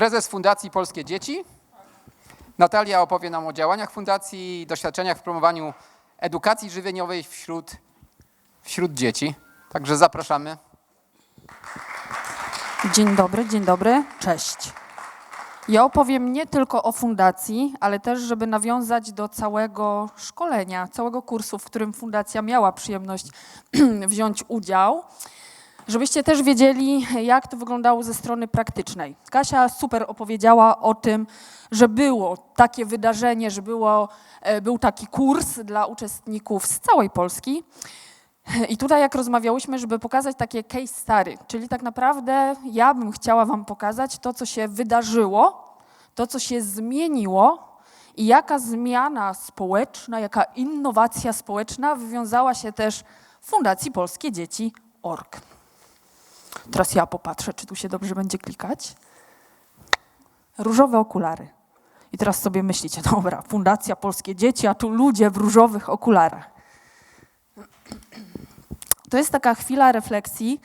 prezes Fundacji Polskie Dzieci. Natalia opowie nam o działaniach fundacji doświadczeniach w promowaniu edukacji żywieniowej wśród, wśród dzieci. Także zapraszamy. Dzień dobry, dzień dobry, cześć. Ja opowiem nie tylko o fundacji, ale też, żeby nawiązać do całego szkolenia, całego kursu, w którym fundacja miała przyjemność wziąć udział, żebyście też wiedzieli, jak to wyglądało ze strony praktycznej. Kasia super opowiedziała o tym, że było takie wydarzenie, że było, e, był taki kurs dla uczestników z całej Polski. I tutaj jak rozmawiałyśmy, żeby pokazać takie case stary, czyli tak naprawdę ja bym chciała wam pokazać to, co się wydarzyło, to, co się zmieniło i jaka zmiana społeczna, jaka innowacja społeczna wywiązała się też w Fundacji Polskie Dzieci org. Teraz ja popatrzę, czy tu się dobrze będzie klikać. Różowe okulary. I teraz sobie myślicie, dobra, Fundacja Polskie Dzieci, a tu ludzie w różowych okularach. To jest taka chwila refleksji,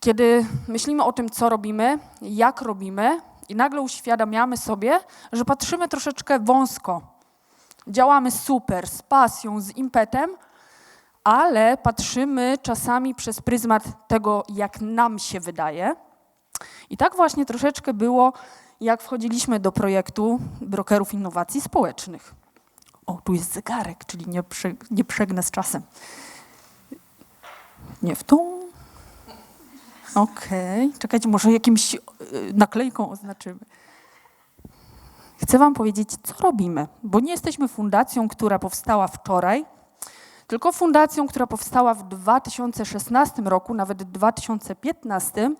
kiedy myślimy o tym, co robimy, jak robimy, i nagle uświadamiamy sobie, że patrzymy troszeczkę wąsko. Działamy super, z pasją, z impetem, ale patrzymy czasami przez pryzmat tego, jak nam się wydaje. I tak właśnie troszeczkę było, jak wchodziliśmy do projektu brokerów innowacji społecznych. O, tu jest zegarek, czyli nie, prze, nie przegnę z czasem. Nie w tą. Okej, czekajcie, może jakimś y, naklejką oznaczymy. Chcę Wam powiedzieć, co robimy, bo nie jesteśmy fundacją, która powstała wczoraj, tylko fundacją, która powstała w 2016 roku, nawet 2015,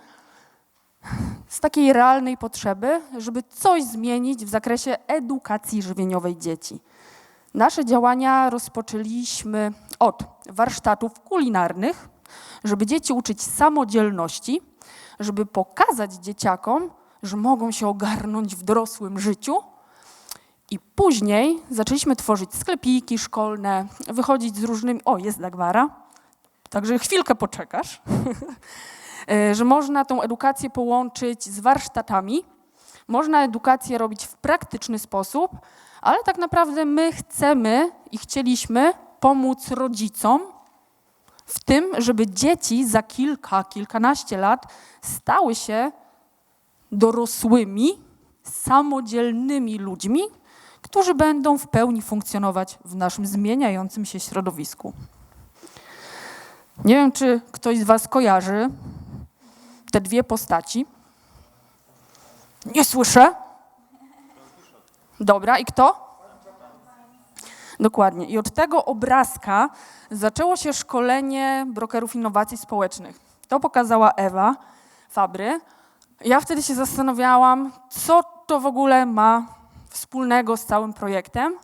z takiej realnej potrzeby, żeby coś zmienić w zakresie edukacji żywieniowej dzieci. Nasze działania rozpoczęliśmy od warsztatów kulinarnych, żeby dzieci uczyć samodzielności, żeby pokazać dzieciakom, że mogą się ogarnąć w dorosłym życiu. I później zaczęliśmy tworzyć sklepiki szkolne, wychodzić z różnymi. O, jest Dagmara, także chwilkę poczekasz. E, że można tą edukację połączyć z warsztatami. Można edukację robić w praktyczny sposób, ale tak naprawdę my chcemy i chcieliśmy pomóc rodzicom w tym, żeby dzieci za kilka, kilkanaście lat stały się dorosłymi, samodzielnymi ludźmi, którzy będą w pełni funkcjonować w naszym zmieniającym się środowisku. Nie wiem, czy ktoś z Was kojarzy te dwie postaci. Nie słyszę. Dobra, i kto? Dokładnie. I od tego obrazka zaczęło się szkolenie brokerów innowacji społecznych. To pokazała Ewa Fabry. Ja wtedy się zastanawiałam, co to w ogóle ma wspólnego z całym projektem.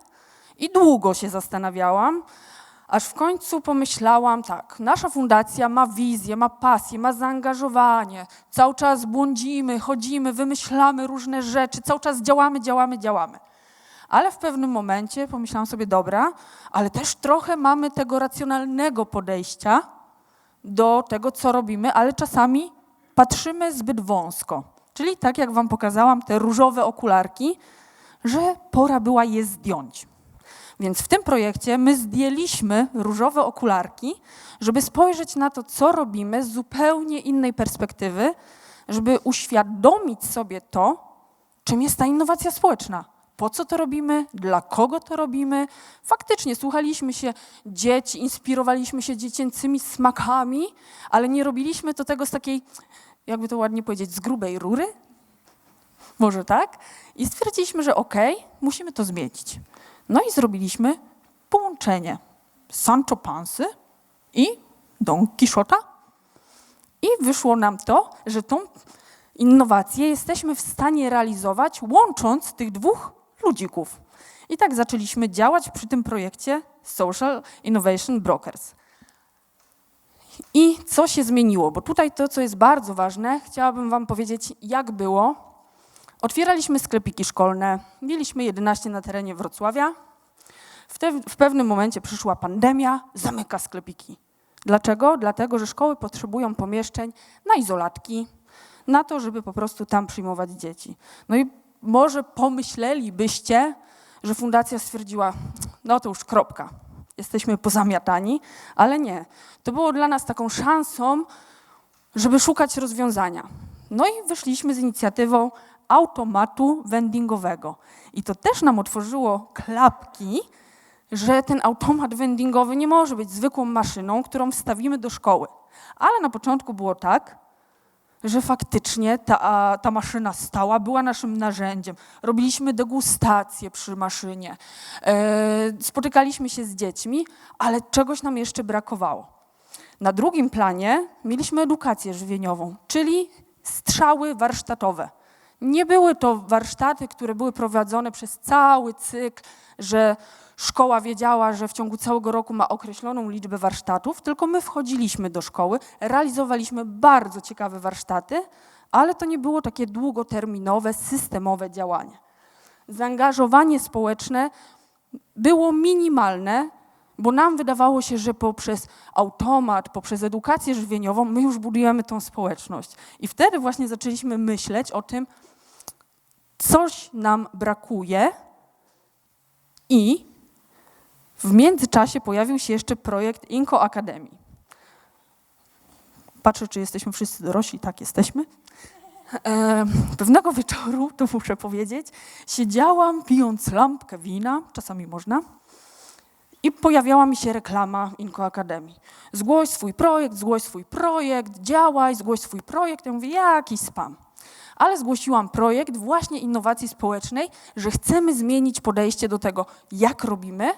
I długo się zastanawiałam, aż w końcu pomyślałam tak, nasza fundacja ma wizję, ma pasję, ma zaangażowanie, cały czas błądzimy, chodzimy, wymyślamy różne rzeczy, cały czas działamy, działamy, działamy. Ale w pewnym momencie pomyślałam sobie, dobra, ale też trochę mamy tego racjonalnego podejścia do tego, co robimy, ale czasami patrzymy zbyt wąsko. Czyli tak jak wam pokazałam, te różowe okularki, że pora była je zdjąć. Więc w tym projekcie my zdjęliśmy różowe okularki, żeby spojrzeć na to, co robimy z zupełnie innej perspektywy, żeby uświadomić sobie to, czym jest ta innowacja społeczna. Po co to robimy? Dla kogo to robimy? Faktycznie słuchaliśmy się dzieci, inspirowaliśmy się dziecięcymi smakami, ale nie robiliśmy to tego z takiej, jakby to ładnie powiedzieć, z grubej rury. Może tak? I stwierdziliśmy, że okej, musimy to zmienić. No i zrobiliśmy połączenie Sancho Pansy i Don Quixota. I wyszło nam to, że tą innowację jesteśmy w stanie realizować, łącząc tych dwóch ludzików. I tak zaczęliśmy działać przy tym projekcie Social Innovation Brokers. I co się zmieniło? Bo tutaj to, co jest bardzo ważne, chciałabym Wam powiedzieć, jak było. Otwieraliśmy sklepiki szkolne, mieliśmy 11 na terenie Wrocławia. W, te, w pewnym momencie przyszła pandemia, zamyka sklepiki. Dlaczego? Dlatego, że szkoły potrzebują pomieszczeń na izolatki, na to, żeby po prostu tam przyjmować dzieci. No i może pomyślelibyście, że fundacja stwierdziła, no to już kropka, jesteśmy pozamiatani, ale nie. To było dla nas taką szansą, żeby szukać rozwiązania. No i wyszliśmy z inicjatywą automatu vendingowego. I to też nam otworzyło klapki, że ten automat vendingowy nie może być zwykłą maszyną, którą wstawimy do szkoły. Ale na początku było tak, że faktycznie ta, ta maszyna stała, była naszym narzędziem. Robiliśmy degustacje przy maszynie, e, spotykaliśmy się z dziećmi, ale czegoś nam jeszcze brakowało. Na drugim planie mieliśmy edukację żywieniową, czyli strzały warsztatowe. Nie były to warsztaty, które były prowadzone przez cały cykl, że szkoła wiedziała, że w ciągu całego roku ma określoną liczbę warsztatów, tylko my wchodziliśmy do szkoły, realizowaliśmy bardzo ciekawe warsztaty, ale to nie było takie długoterminowe, systemowe działanie. Zaangażowanie społeczne było minimalne, bo nam wydawało się, że poprzez automat, poprzez edukację żywieniową my już budujemy tą społeczność. I wtedy właśnie zaczęliśmy myśleć o tym, coś nam brakuje i w międzyczasie pojawił się jeszcze projekt Inko Akademii. Patrzę, czy jesteśmy wszyscy dorośli. Tak, jesteśmy. E, pewnego wieczoru, to muszę powiedzieć, siedziałam pijąc lampkę wina, czasami można, i pojawiała mi się reklama Inko Akademii. Zgłoś swój projekt, zgłoś swój projekt, działaj, zgłoś swój projekt. Ja mówię, jaki spam. Ale zgłosiłam projekt właśnie innowacji społecznej, że chcemy zmienić podejście do tego, jak robimy.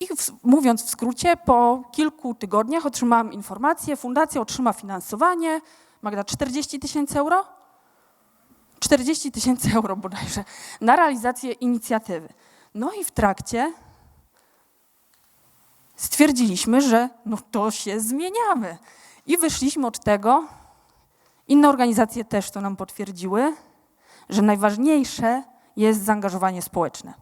I w, mówiąc w skrócie, po kilku tygodniach otrzymałam informację, fundacja otrzyma finansowanie, Magda, 40 tysięcy euro? 40 tysięcy euro bodajże, na realizację inicjatywy. No i w trakcie stwierdziliśmy, że no to się zmieniamy. I wyszliśmy od tego, inne organizacje też to nam potwierdziły, że najważniejsze jest zaangażowanie społeczne.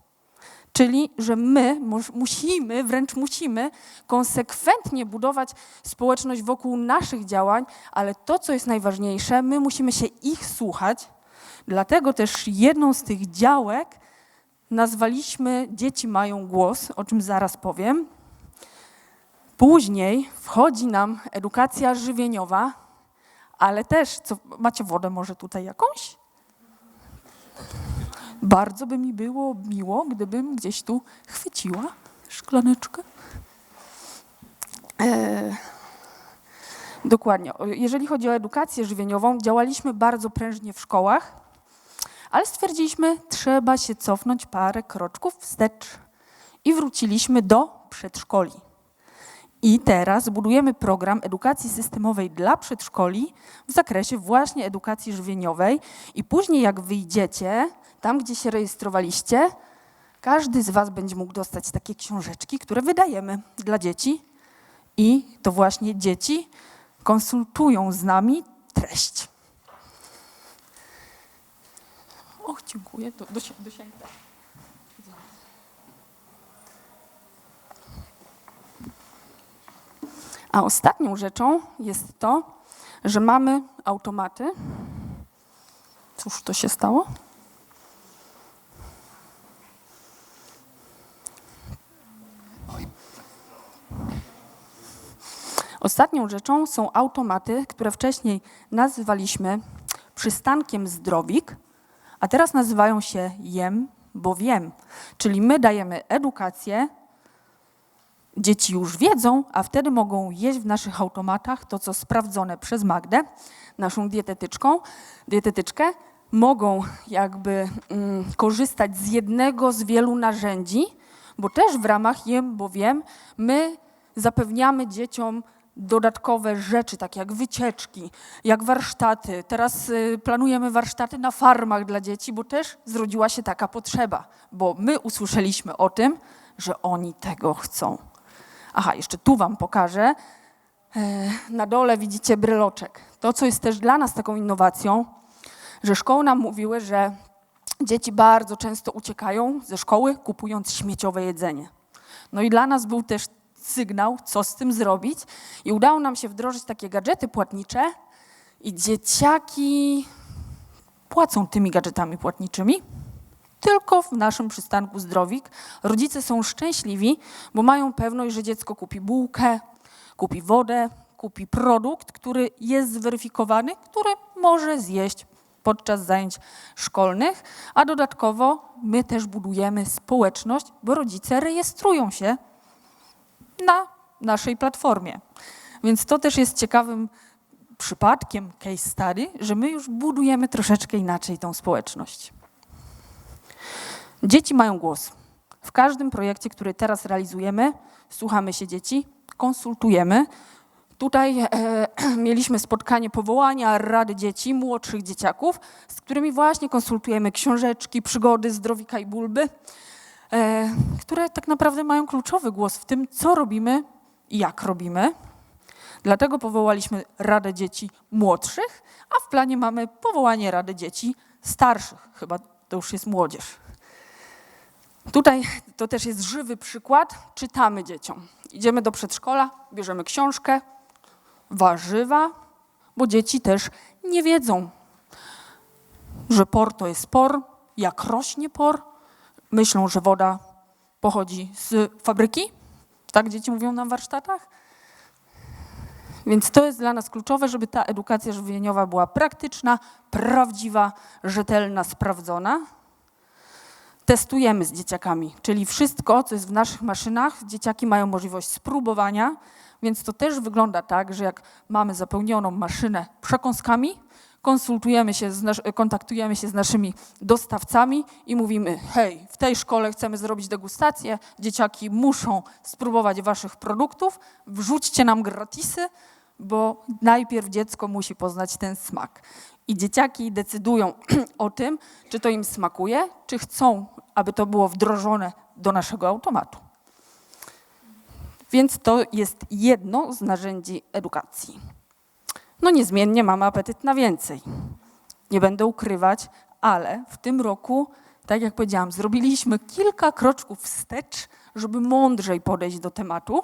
Czyli, że my mus- musimy, wręcz musimy konsekwentnie budować społeczność wokół naszych działań, ale to, co jest najważniejsze, my musimy się ich słuchać. Dlatego też jedną z tych działek nazwaliśmy Dzieci mają głos, o czym zaraz powiem. Później wchodzi nam edukacja żywieniowa, ale też, co, macie wodę może tutaj jakąś? Bardzo by mi było miło, gdybym gdzieś tu chwyciła szklaneczkę. E, dokładnie. Jeżeli chodzi o edukację żywieniową, działaliśmy bardzo prężnie w szkołach, ale stwierdziliśmy, trzeba się cofnąć parę kroczków wstecz i wróciliśmy do przedszkoli. I teraz budujemy program edukacji systemowej dla przedszkoli w zakresie właśnie edukacji żywieniowej. I później, jak wyjdziecie, tam gdzie się rejestrowaliście, każdy z Was będzie mógł dostać takie książeczki, które wydajemy dla dzieci. I to właśnie dzieci konsultują z nami treść. Och, dziękuję. Do, do, dosięgnę. A ostatnią rzeczą jest to, że mamy automaty. Cóż to się stało? Ostatnią rzeczą są automaty, które wcześniej nazywaliśmy przystankiem zdrowik, a teraz nazywają się jem, bo wiem. Czyli my dajemy edukację, Dzieci już wiedzą, a wtedy mogą jeść w naszych automatach to, co sprawdzone przez Magdę, naszą dietetyczką, dietetyczkę. Mogą jakby mm, korzystać z jednego z wielu narzędzi, bo też w ramach Jem, bo wiem, my zapewniamy dzieciom dodatkowe rzeczy, takie jak wycieczki, jak warsztaty. Teraz y, planujemy warsztaty na farmach dla dzieci, bo też zrodziła się taka potrzeba, bo my usłyszeliśmy o tym, że oni tego chcą. Aha, jeszcze tu Wam pokażę. E, Na dole widzicie bryloczek. To, co jest też dla nas taką innowacją, że szkoły nam mówiły, że dzieci bardzo często uciekają ze szkoły, kupując śmieciowe jedzenie. No i dla nas był też sygnał, co z tym zrobić. I udało nam się wdrożyć takie gadżety płatnicze I dzieciaki płacą tymi gadżetami płatniczymi. Tylko w naszym przystanku Zdrowik rodzice są szczęśliwi, bo mają pewność, że dziecko kupi bułkę, kupi wodę, kupi produkt, który jest zweryfikowany, który może zjeść podczas zajęć szkolnych, a dodatkowo my też budujemy społeczność, bo rodzice rejestrują się na naszej platformie. Więc to też jest ciekawym przypadkiem case study, że my już budujemy troszeczkę inaczej tą społeczność. Dzieci mają głos. W każdym projekcie, który teraz realizujemy, słuchamy się dzieci, konsultujemy. Tutaj e, mieliśmy spotkanie powołania Rady Dzieci, młodszych dzieciaków, z którymi właśnie konsultujemy książeczki, przygody Zdrowika i Bulby, e, które tak naprawdę mają kluczowy głos w tym, co robimy i jak robimy. Dlatego powołaliśmy Radę Dzieci Młodszych, a w planie mamy powołanie Rady Dzieci Starszych. Chyba to już jest młodzież. Tutaj to też jest żywy przykład. Czytamy dzieciom. Idziemy do przedszkola, bierzemy książkę, warzywa, bo dzieci też nie wiedzą, że por to jest por, jak rośnie por. Myślą, że woda pochodzi z fabryki. Tak dzieci mówią na warsztatach. Więc to jest dla nas kluczowe, żeby ta edukacja żywieniowa była praktyczna, prawdziwa, rzetelna, sprawdzona. Testujemy z dzieciakami, czyli wszystko, co jest w naszych maszynach, dzieciaki mają możliwość spróbowania, więc to też wygląda tak, że jak mamy zapełnioną maszynę przekąskami, konsultujemy się, kontaktujemy się z naszymi dostawcami i mówimy, hej, w tej szkole chcemy zrobić degustację, dzieciaki muszą spróbować waszych produktów, wrzućcie nam gratisy, bo najpierw dziecko musi poznać ten smak. I dzieciaki decydują o tym, czy to im smakuje, czy chcą, aby to było wdrożone do naszego automatu. Więc to jest jedno z narzędzi edukacji. No niezmiennie mamy apetyt na więcej. Nie będę ukrywać, ale w tym roku, tak jak powiedziałam, zrobiliśmy kilka kroczków wstecz, żeby mądrzej podejść do tematu.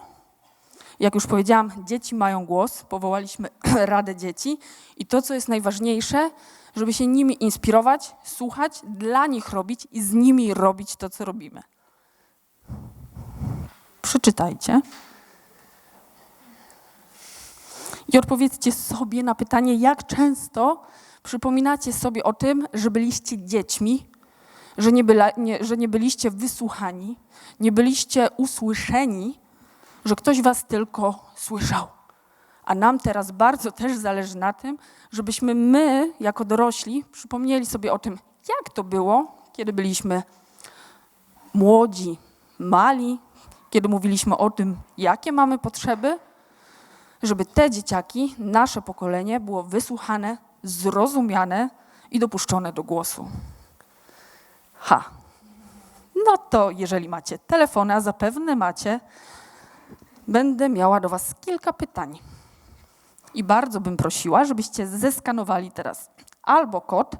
Jak już powiedziałam, dzieci mają głos, powołaliśmy Radę Dzieci i to, co jest najważniejsze, żeby się nimi inspirować, słuchać, dla nich robić i z nimi robić to, co robimy. Przeczytajcie. I odpowiedzcie sobie na pytanie, jak często przypominacie sobie o tym, że byliście dziećmi, że nie, byla, nie, że nie byliście wysłuchani, nie byliście usłyszeni, że ktoś was tylko słyszał. A nam teraz bardzo też zależy na tym, żebyśmy my, jako dorośli, przypomnieli sobie o tym, jak to było, kiedy byliśmy młodzi, mali, kiedy mówiliśmy o tym, jakie mamy potrzeby, żeby te dzieciaki, nasze pokolenie, było wysłuchane, zrozumiane i dopuszczone do głosu. Ha. No to jeżeli macie telefony, a zapewne macie, będę miała do Was kilka pytań. I bardzo bym prosiła, żebyście zeskanowali teraz albo kod,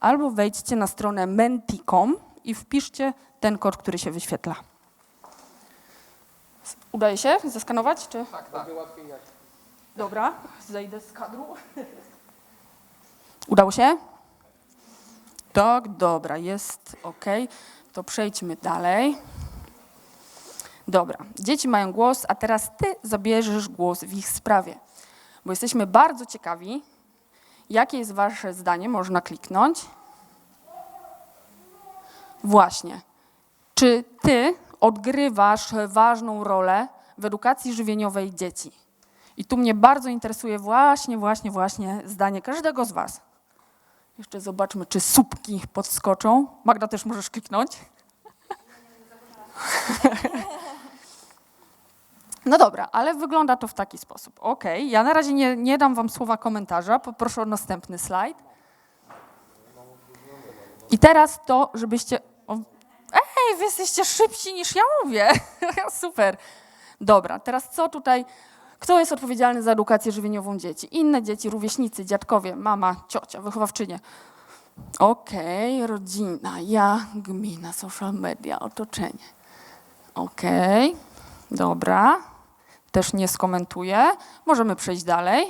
albo wejdźcie na stronę menti.com i wpiszcie ten kod, który się wyświetla. Udaje się zeskanować? Czy? Tak, tak. Dobra, zejdę z kadru. Udało się? Tak, dobra, jest ok. To przejdźmy dalej. Dobra, dzieci mają głos, a teraz ty zabierzesz głos w ich sprawie. Bo jesteśmy bardzo ciekawi, jakie jest wasze zdanie, można kliknąć. Właśnie. Czy ty odgrywasz ważną rolę w edukacji żywieniowej dzieci? I tu mnie bardzo interesuje właśnie, właśnie, właśnie zdanie każdego z was. Jeszcze zobaczmy, czy słupki podskoczą. Magda, też możesz kliknąć. No dobra, ale wygląda to w taki sposób. Ok, ja na razie nie, nie dam wam słowa komentarza, poproszę o następny slajd. I teraz to, żebyście... Ej, wy jesteście szybsi niż ja mówię. Super. Dobra, teraz co tutaj... Kto jest odpowiedzialny za edukację żywieniową dzieci? Inne dzieci, rówieśnicy, dziadkowie, mama, ciocia, wychowawczynie. Okej, rodzina, ja, gmina, social media, otoczenie. Okej, dobra. Też nie skomentuję. Możemy przejść dalej.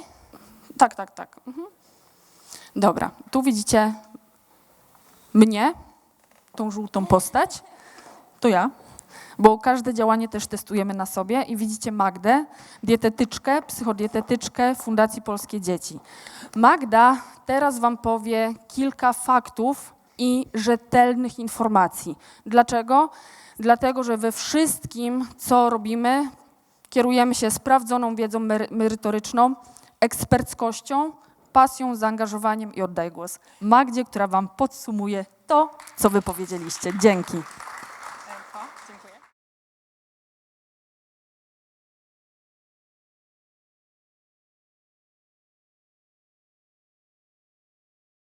Tak, tak, tak. Mhm. Dobra, tu widzicie mnie, tą żółtą postać. To ja, bo każde działanie też testujemy na sobie i widzicie Magdę, dietetyczkę, psychodietetyczkę Fundacji Polskie Dzieci. Magda teraz Wam powie kilka faktów i rzetelnych informacji. Dlaczego? Dlatego, że we wszystkim, co robimy, kierujemy się sprawdzoną wiedzą mery- merytoryczną, eksperckością, pasją, zaangażowaniem i oddaję głos Magdzie, która Wam podsumuje to, co Wy powiedzieliście. Dzięki.